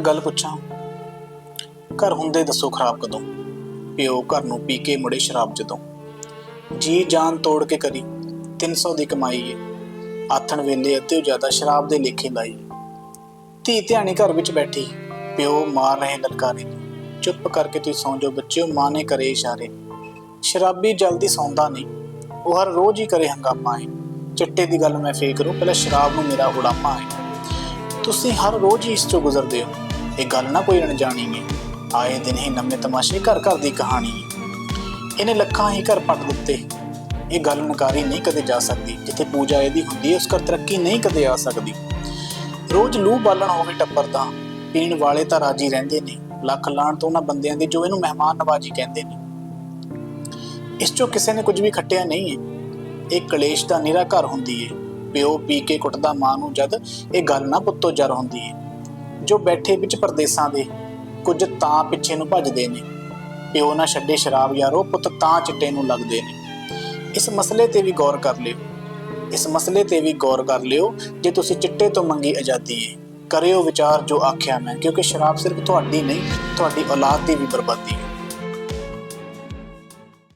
ਗੱਲ ਪੁੱਛਾਂ। ਘਰ ਹੁੰਦੇ ਦੱਸੋ ਖਰਾਬ ਕਦੋਂ? ਪਿਓ ਘਰ ਨੂੰ ਪੀ ਕੇ ਮੁੜੇ ਸ਼ਰਾਬ ਜਦੋਂ। ਜੀ ਜਾਨ ਤੋੜ ਕੇ ਕਰੀ 300 ਦੀ ਕਮਾਈ ਏ। ਆਥਣ ਵੇਲੇ ਅੱਧੇ ਜ਼ਿਆਦਾ ਸ਼ਰਾਬ ਦੇ ਲੇਖੇ ਲਾਈ। ਧੀ ਧਿਆਣੀ ਘਰ ਵਿੱਚ ਬੈਠੀ, ਪਿਓ ਮਾਰ ਰਹੇ ਲਲਕਾਰੇ। ਚੁੱਪ ਕਰਕੇ ਤੁਸੀਂ ਸੌਂ ਜਾਓ ਬੱਚਿਓ, ਮਾਂ ਨੇ ਕਰੇ ਇਸ਼ਾਰੇ। ਸ਼ਰਾਬੀ ਜਲਦੀ ਸੌਂਦਾ ਨਹੀਂ, ਉਹ ਹਰ ਰੋਜ਼ ਹੀ ਕਰੇ ਹੰਗਾਮਾ ਹੈ ਚਿੱਟੇ ਦੀ ਗੱਲ ਮੈਂ ਫੇਰ ਕਰੂੰ, ਪਹਿਲਾਂ ਸ਼ਰਾਬ ਨੂੰ ਮੇਰਾ ਉਡਾਮਾ ਹੈ ਤੁਸੀਂ ਹਰ ਰੋਜ਼ ਹੀ ਇਸ ਤੋਂ ਗੁਜ਼ਰਦੇ ਹੋ। ਇਹ ਗੱਲ ਨਾ ਕੋਈ ਅਣਜਾਣੀ ਹੈ ਆਏ ਦਿਨ ਹੀ ਨਵੇਂ ਤਮਾਸ਼ੇ ਘਰ ਘਰ ਦੀ ਕਹਾਣੀ ਇਹਨੇ ਲੱਖਾਂ ਹੀ ਘਰ ਪੱਟ ਦਿੱਤੇ। ਇਹ ਗੱਲ ਨਕਾਰੀ ਨਹੀਂ ਕਦੇ ਜਾ ਸਕਦੀ, ਜਿੱਥੇ ਪੂਜਾ ਇਹਦੀ ਹੁੰਦੀ ਹੈ ਉਸ ਘਰ ਤਰੱਕੀ ਨਹੀਂ ਕਦੇ ਆ ਸਕਦੀ। ਰੋਜ਼ ਲੂ ਬਾਲਣ ਹੋਵੇ ਟੱਬਰ ਦਾ, ਪੀਣ ਵਾਲੇ ਤਾਂ ਰਾਜੀ ਰਹਿੰਦੇ ਨੇ, ਲੱਖ ਲਾਣ ਤੋਂ ਉਹਨਾਂ ਬੰਦਿਆਂ ਦੀ ਜੋ ਇਹਨੂੰ ਮਹਿਮਾਨ ਨਵਾਜੀ ਕਹਿੰਦੇ ਨੇ। ਇਸ ਚੋਂ ਕਿਸੇ ਨੇ ਕੁਝ ਵੀ ਖੱਟਿਆ ਨਹੀਂ ਹੈ ਇਹ ਕਲੇਸ਼ ਦਾ ਨਿਰਾ ਘਰ ਹੁੰਦੀ ਹੈ ਪਿਓ ਪੀ ਕੇ ਕੁੱਟਦਾ ਮਾਂ ਨੂੰ ਜਦ ਇਹ ਗੱਲ ਨਾ ਪੁੱਤੋ ਜਰ ਹੁੰਦੀ ਹੈ ਜੋ ਬੈਠੇ ਵਿੱਚ ਪਰਦੇਸਾਂ ਦੇ ਕੁਝ ਤਾਂ ਪਿੱਛੇ ਨੂੰ ਭੱਜਦੇ ਨੇ। ਪਿਓ ਨਾ ਛੱਡੇ ਸ਼ਰਾਬ ਯਾਰੋ, ਪੁੱਤ ਤਾਂ ਚਿੱਟੇ ਨੂੰ ਲੱਗਦੇ ਨੇ। ਇਸ ਮਸਲੇ ਤੇ ਵੀ ਗੌਰ ਕਰ ਲਿਓ। ਇਸ ਮਸਲੇ ਤੇ ਵੀ ਗੌਰ ਕਰ ਲਿਓ ਜੇ ਤੁਸੀਂ ਚਿੱਟੇ ਤੋਂ ਮੰਗੀ ਆਜ਼ਾਦੀ ਹੈ ਕਰਿਓ ਵਿਚਾਰ ਜੋ ਆਖਿਆ ਮੈਂ, ਕਿਉਂਕਿ ਸ਼ਰਾਬ ਸਿਰਫ ਤੁਹਾਡੀ ਨਹੀਂ, ਤੁਹਾਡੀ ਔਲਾਦ ਦੀ ਵੀ ਬਰਬਾਦੀ ਹੈ